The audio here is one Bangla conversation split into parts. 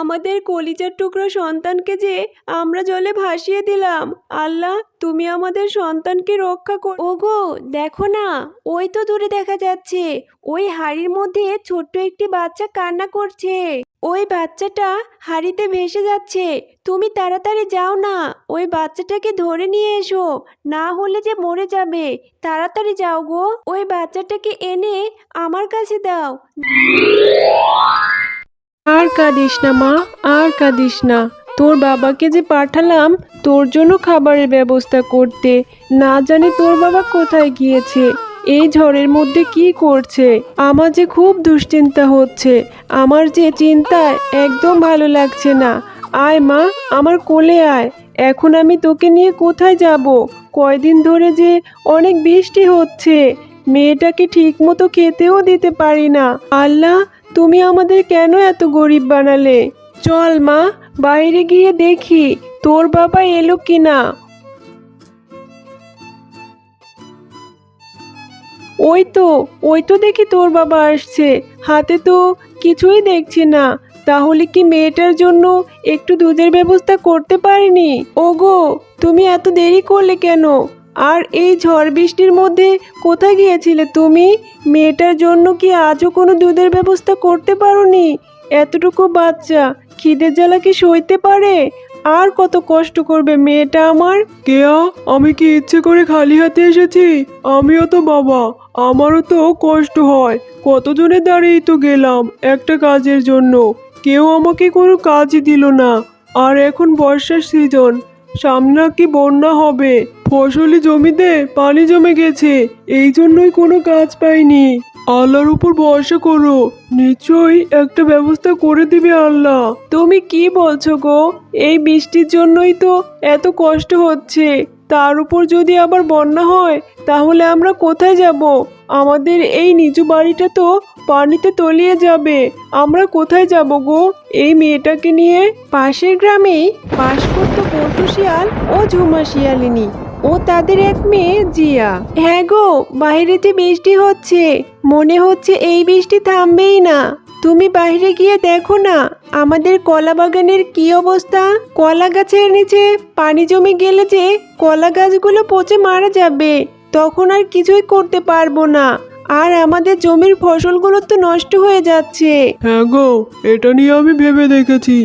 আমাদের কলিজার টুকরো সন্তানকে যে আমরা জলে ভাসিয়ে দিলাম। আল্লাহ, তুমি আমাদের সন্তানকে রক্ষা কর। ওগো, দেখো না, ওই তো দূরে দেখা যাচ্ছে। ওই হাড়ির মধ্যে ছোট্ট একটি বাচ্চা কান্না করছে। ওই বাচ্চাটা হাড়িতে ভেসে যাচ্ছে। তুমি তাড়াতাড়ি যাও না, ওই বাচ্চাটাকে ধরে নিয়ে এসো। না হলে যে মরে যাবে। তাড়াতাড়ি যাও গো। ওই বাচ্চাটাকে এনে আমার কাছে দাও। আর কাঁদিস না, মা, আর কাঁদিস না। তোর বাবাকে যে পাঠালাম, তোর জন্য খাবারের ব্যবস্থা করতে। না জানি তোর বাবা কোথায় গিয়েছে। এই ঝড়ের মধ্যে কি করছে? আমার যে খুব দুশ্চিন্তা হচ্ছে। আমার যে চিন্তায় একদম ভালো লাগছে না। আয়, মা, আমার কোলে আয়। এখন আমি তোকে নিয়ে কোথায় যাব? কয়দিন ধরে যে অনেক বৃষ্টি হচ্ছে। মেয়েটাকে ঠিক মতো খেতেও দিতে পারি না। আল্লাহ তুমি আমাদের কেন এত গরিব বানালে? চল মা, বাইরে গিয়ে দেখি, তোর বাবা এলো কিনা? ওই তো ওই তো দেখি তোর বাবা আসছে। হাতে তো কিছুই দেখছি না। তাহলে কি মেয়েটার জন্য একটু দুধের ব্যবস্থা করতে পারিনি? ওগো, তুমি এত দেরি করলে কেন? আর এই ঝড় বৃষ্টির মধ্যে কোথায় গিয়েছিলে তুমি? মেয়েটার জন্য কি আজও কোনো দুধের ব্যবস্থা করতে পারোনি? এতটুকু বাচ্চা, খিদের জ্বালা কি সইতে পারে? আর কত কষ্ট করবে মেয়েটা আমার? কেয়া, আমি কি ইচ্ছে করে খালি হাতে এসেছি? আমিও তো বাবা, আমারও তো কষ্ট হয়। কতজনে দাঁড়িয়ে তো গেলাম একটা কাজের জন্য। কেউ আমাকে কোনো কাজই দিল না। আর এখন বর্ষার সিজন সামনে কি বন্যা হবে? ফসলি জমিতে পানি জমে গেছে এই জন্যই কোনো কাজ পাইনি। আল্লাহর উপর ভরসা করো নিশ্চয়ই একটা ব্যবস্থা করে দিবে আল্লাহ। তুমি কি বলছো গো? এই বৃষ্টির জন্যই তো এত কষ্ট হচ্ছে। তার উপর যদি আবার বন্যা হয় তাহলে আমরা কোথায় যাব? আমাদের এই নিচু বাড়িটা তো পানিতে তলিয়ে যাবে। আমরা কোথায় যাব গো? এই মেয়েটাকে নিয়ে পাশের গ্রামেই বাস করতো পটু শিয়াল ও ঝুমা শিয়ালিনী। ও তাদের এক মেয়ে, জিয়া। হ্যাঁ গো, বাইরেতে বৃষ্টি হচ্ছে। মনে হচ্ছে এই বৃষ্টি থামবেই না। তুমি বাইরে গিয়ে দেখো না, আমাদের কলা বাগানের কি অবস্থা? কলা গাছের নিচে পানি জমে গেলে যে কলা গাছগুলো পচে মারা যাবে, তখন আর কিছুই করতে পারব না। আর আমাদের জমির ফসলগুলো তো নষ্ট হয়ে যাচ্ছে। হ্যাঁ গো, এটা নিয়ে আমি ভেবে দেখেছি।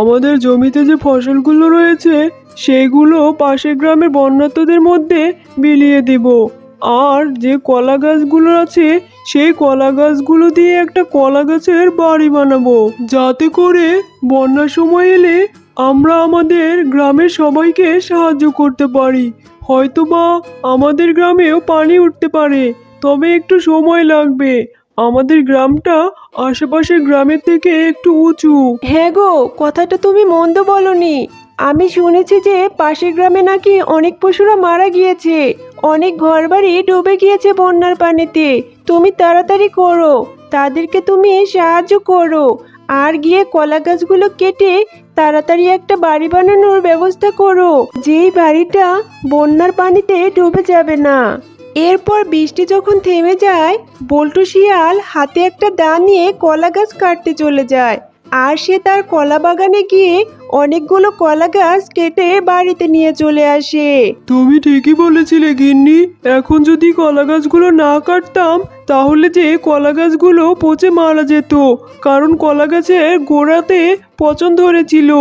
আমাদের জমিতে যে ফসলগুলো রয়েছে সেইগুলো পাশের গ্রামের বন্যাত্মদের মধ্যে বিলিয়ে দিব। আর যে কলা গাছগুলো আছে, সেই কলা গাছগুলো দিয়ে একটা কলা গাছের বাড়ি বানাবো। যাতে করে বন্যার সময় এলে আমরা আমাদের গ্রামের সবাইকে সাহায্য করতে পারি। হয়তোবা আমাদের গ্রামেও পানি উঠতে পারে, তবে একটু সময় লাগবে। আমাদের গ্রামটা আশেপাশের গ্রামের থেকে একটু উঁচু। হ্যাঁ গো, কথাটা তুমি মন্দ বলনি। আমি শুনেছি যে পাশের গ্রামে নাকি অনেক পশুরা মারা গিয়েছে। অনেক ঘরবাড়ি ডুবে গিয়েছে বন্যার পানিতে। তুমি তাড়াতাড়ি করো। তাদেরকে তুমি সাহায্য করো। আর গিয়ে কলা গাছগুলো কেটে তাড়াতাড়ি একটা বাড়ি বানানোর ব্যবস্থা করো। যেই বাড়িটা বন্যার পানিতে ডুবে যাবে না। এরপর বৃষ্টি যখন থেমে যায়, বল্টু শিয়াল হাতে একটা দা নিয়ে কলা গাছ কাটতে চলে যায়। আর সে তার কলা বাগানে গিয়ে অনেকগুলো কলা গাছ কেটে বাড়িতে নিয়ে চলে আসে। তুমি ঠিকই বলেছিলে, গিন্নি। এখন যদি কলা গাছগুলো না কাটতাম, তাহলে যে কলা গাছগুলো পচে মারা যেত। কারণ কলা গাছের গোড়াতে পচন ধরেছিল।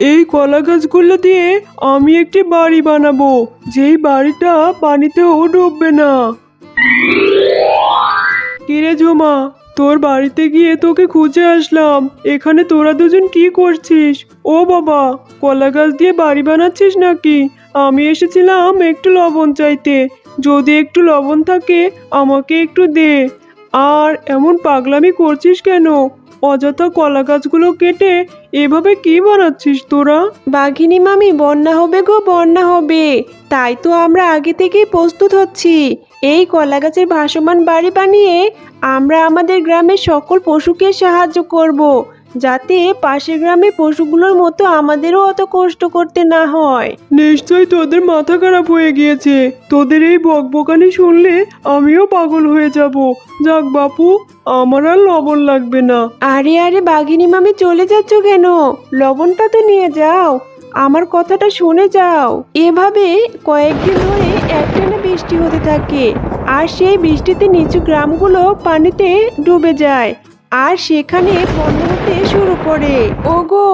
এই কলা গাছগুলো দিয়ে আমি একটি বাড়ি বানাবো, যেই বাড়িটা পানিতেও ডুববে না। কিরে ঝুমা তোর বাড়িতে গিয়ে তোকে খুঁজে আসলাম। এখানে তোরা দুজন কি করছিস? ও বাবা, কলা গাছ দিয়ে বাড়ি বানাচ্ছিস নাকি? আমি এসেছিলাম একটু লবণ চাইতে। যদি একটু লবণ থাকে, আমাকে একটু দে। আর এমন পাগলামি করছিস কেন? অযথা কলা গাছগুলো কেটে এভাবে কি বানাচ্ছিস তোরা? বাঘিনী মামি, বন্যা হবে গো, বন্যা হবে। তাই তো আমরা আগে থেকেই প্রস্তুত হচ্ছি। এই কলা গাছের ভাসমান বাড়ি বানিয়ে আমরা আমাদের গ্রামের সকল পশুকে সাহায্য করব। যাতে পাশের গ্রামে পশুগুলোর মতো আমাদেরও অত কষ্ট করতে না হয়। নিশ্চয়ই তোদের মাথা খারাপ হয়ে গিয়েছে। তোদের এই বকবকানি শুনলে আমিও পাগল হয়ে যাব। যাক বাপু আমার আর লবণ লাগবে না। আরে আরে বাঘিনী মামি চলে যাচ্ছ কেন? লবণটা তো নিয়ে যাও। আমার কথাটা শুনে যাও। এভাবে কয়েকদিন ধরে একটানা বৃষ্টি হতে থাকে আর সেই বৃষ্টিতে নিচু গ্রামগুলো পানিতে ডুবে যায় আর সেখানে বন্যা করে ওগো,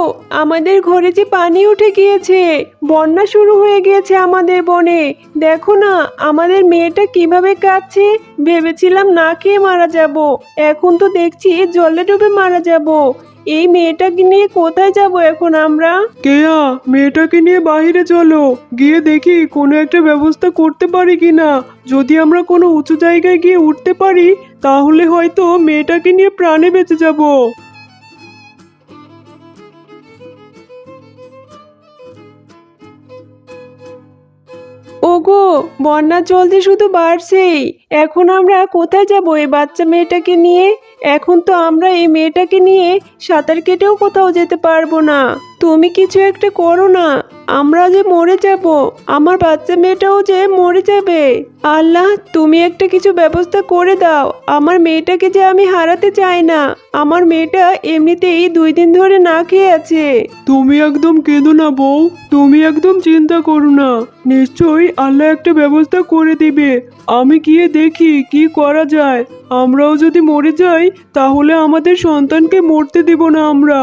আমাদের ঘরে যে পানি উঠে গিয়েছে, বন্যা শুরু হয়ে গিয়েছে আমাদের বনে। দেখো না, আমাদের মেয়েটা কীভাবে কাঁদছে, ভেবেছিলাম না খেয়ে মারা যাব। এখন তো দেখছি এ জলে ডুবে মারা যাব। এই মেয়েটাকে নিয়ে কোথায় যাব এখন আমরা? কেয়া, মেয়েটাকে নিয়ে বাইরে চলো। গিয়ে দেখি কোনো একটা ব্যবস্থা করতে পারি কিনা। যদি আমরা কোনো উঁচু জায়গায় গিয়ে উঠতে পারি, তাহলে হয়তো মেয়েটাকে নিয়ে প্রাণে বেঁচে যাব। ওগো, বন্যা চলতে শুধু বাড়ছেই। এখন আমরা কোথায় যাব এই বাচ্চা মেয়েটাকে নিয়ে? এখন তো আমরা এই মেয়েটাকে নিয়ে সাঁতার কেটেও কোথাও যেতে পারব না। তুমি কিছু একটা করো না, আমরা যে মরে যাব, আমার বাচ্চা মেয়েটাও যে মরে যাবে। আল্লাহ, তুমি একটা কিছু ব্যবস্থা করে দাও, আমার মেয়েটাকে যে আমি হারাতে চাই না, আমার মেয়েটা এমনিতেই দুই দিন ধরে না খেয়ে আছে। তুমি একদম কেঁদো না বউ, তুমি একদম চিন্তা করো না, নিশ্চয়ই আল্লাহ একটা ব্যবস্থা করে দিবে। আমি গিয়ে দেখি কি করা যায়, আমরাও যদি মরে যাই, তাহলে আমাদের সন্তানকে মরতে দিব না আমরা।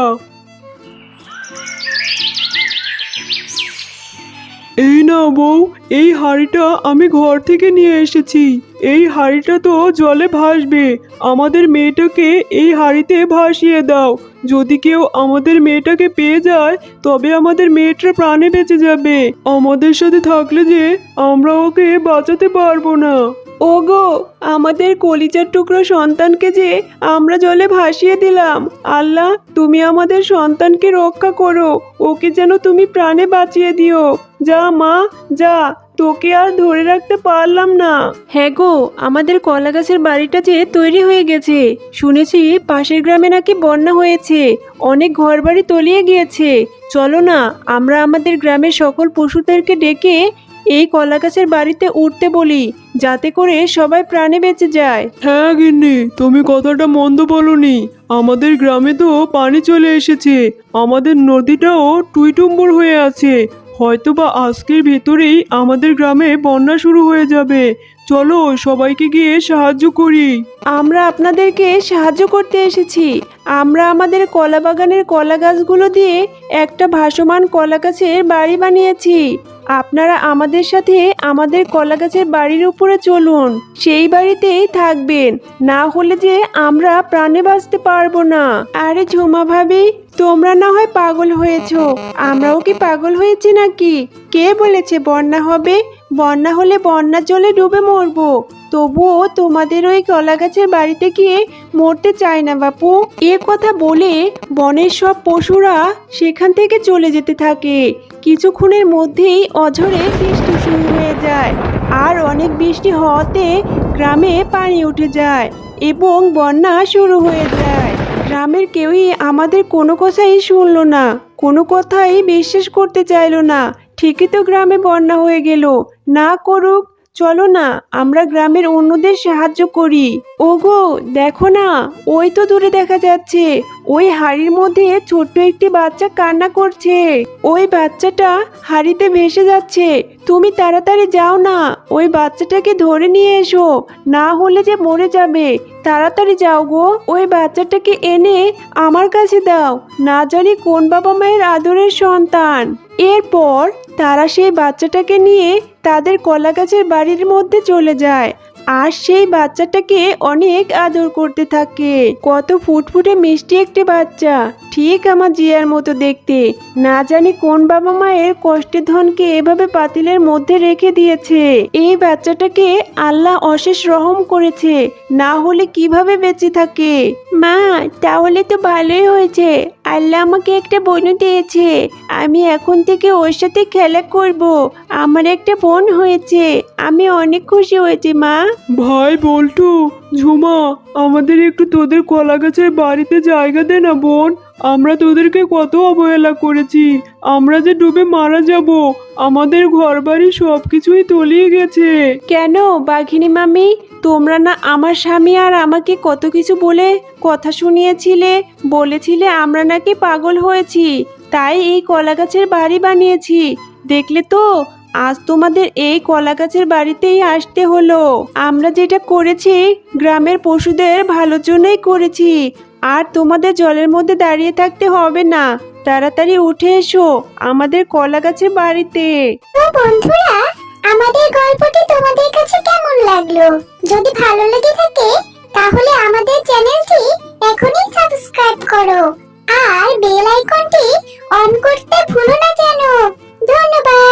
এই না বউ, এই হাঁড়িটা আমি ঘর থেকে নিয়ে এসেছি। এই হাঁড়িটা তো জলে ভাসবে। আমাদের মেয়েটাকে এই হাঁড়িতে ভাসিয়ে দাও। যদি কেউ আমাদের মেয়েটাকে পেয়ে যায়, তবে আমাদের মেয়েটা প্রাণে বেঁচে যাবে। আমাদের সাথে থাকলে যে আমরা ওকে বাঁচাতে পারব না। ওগো, আমাদের কলিজার টুকরো সন্তানকে যে আমরা জলে ভাসিয়ে দিলাম। আল্লাহ, তুমি আমাদের সন্তানকে রক্ষা করো। ওকে যেন তুমি প্রাণে বাঁচিয়ে দিও। যা, মা, যা, তোকে আর ধরে রাখতে পারলাম না। হ্যাঁ গো, আমাদের কলা গাছের বাড়িটা যে তৈরি হয়ে গেছে। শুনেছি পাশের গ্রামে নাকি বন্যা হয়েছে। অনেক ঘরবাড়ি তলিয়ে গিয়েছে। চলো না, আমরা আমাদের গ্রামের সকল পশুদেরকে ডেকে এই কলা গাছের বাড়িতে উঠতে বলি যাতে করে সবাই প্রাণে বেঁচে যায়। হ্যাঁ গিন্নি তুমি কথাটা মন্দ বলনি। আমাদের গ্রামে তো পানি চলে এসেছে। আমাদের নদীটাও টুইটুম্বুর হয়ে আছে। হয়তোবা আজকের ভেতরেই আমাদের গ্রামে বন্যা শুরু হয়ে যাবে। চলো সবাইকে গিয়ে সাহায্য করি। আমরা আপনাদেরকে সাহায্য করতে এসেছি। আমরা আমাদের কলা বাগানের কলা গাছগুলো দিয়ে একটা ভাসমান কলা গাছের বাড়ি বানিয়েছি। আপনারা আমাদের সাথে আমাদের কলা গাছের বাড়ির উপরে চলুন। সেই বাড়িতেই থাকবেন। না হলে যে আমরা প্রাণে বাঁচতে পারব না। আরে ঝুমা ভাবি, তোমরা না হয় পাগল হয়েছো। আমরাও কি পাগল হয়েছি নাকি? কে বলেছে বন্যা হবে? বন্যা হলে বন্যার জলে ডুবে মরবো। তবুও তোমাদের ওই কলা গাছের বাড়িতে গিয়ে মরতে চায় না বাপু। এ কথা বলে বনের সব পশুরা সেখান থেকে চলে যেতে থাকে। কিছুক্ষণের মধ্যেই অঝরে বৃষ্টি শুরু হয়ে যায় আর অনেক বৃষ্টি হওয়াতে গ্রামে পানি উঠে যায় এবং বন্যা শুরু হয়ে যায়। গ্রামের কেউই আমাদের কোনো কথাই শুনলো না, কোনো কথাই বিশ্বাস করতে চাইলো না। ঠিকই তো গ্রামে বন্যা হয়ে গেল। না করুক, চলো না, আমরা গ্রামের অন্যদের সাহায্য করি। ওগো, দেখো না, ওই তো দূরে দেখা যাচ্ছে। ওই হাড়ির মধ্যে ছোট্ট একটি বাচ্চা কান্না করছে। ওই বাচ্চাটা হাড়িতে ভেসে যাচ্ছে। তুমি তাড়াতাড়ি যাও না, ওই বাচ্চাটাকে ধরে নিয়ে এসো। না হলে যে মরে যাবে। তাড়াতাড়ি যাও গো, ওই বাচ্চাটাকে এনে আমার কাছে দাও। না জানি কোন বাবা মায়ের আদরের সন্তান। এরপর তারা সেই বাচ্চাটাকে নিয়ে তাদের কলা গাছের বাড়ির মধ্যে চলে যায়। আর সেই বাচ্চাটাকে অনেক আদর করতে থাকে। কত ফুটফুটে মিষ্টি একটি বাচ্চা। ঠিক আমার জিয়ার মতো দেখতে। না জানি কোন বাবা মায়ের কষ্টের ধনকে এভাবে পাতিলের মধ্যে রেখে দিয়েছে। এই বাচ্চাটাকে আল্লাহ অশেষ রহম করেছে। না হলে কীভাবে বেঁচে থাকে? মা, তাহলে তো ভালোই হয়েছে। আল্লাহ আমাকে একটা বোনও দিয়েছে। আমি এখন থেকে ওর সাথে খেলা করব। আমার একটা বোন হয়েছে। আমি অনেক খুশি হয়েছি মা। ভাই বল্টু ঝুমা আমাদের একটু তোদের কলা গাছের বাড়িতে জায়গা দে না বোন। আমরা তোদেরকে কত অবহেলা করেছি। আমরা যে ডুবে মারা যাব আমাদের ঘরবাড়ি সব কিছুই তলিয়ে গেছে। কেন বাঘিনী মামি? তোমরা না আমার স্বামী আর আমাকে কত কিছু বলে কথা শুনিয়েছিলে? বলেছিলে আমরা নাকি পাগল হয়েছি, তাই এই কলা গাছের বাড়ি বানিয়েছি। দেখলে তো, আজ তোমাদের এই কলা গাছের বাড়িতেই আসতে হলো। আমরা যেটা করেছি, গ্রামের পশুদের ভালোর জন্যই করেছি। আর তোমাদের জলের মধ্যে দাঁড়িয়ে থাকতে হবে না। তাড়াতাড়ি উঠে এসো আমাদের কলা গাছের বাড়িতে আমাদের গল্পটি তোমাদের কাছে লাগল। যদি ভালো লেগে থাকে, তাহলে আমাদের চ্যানেলটি এখনই সাবস্ক্রাইব করো। আর বেল আইকনটি অন করতে ভুলো না যেন। ধন্যবাদ।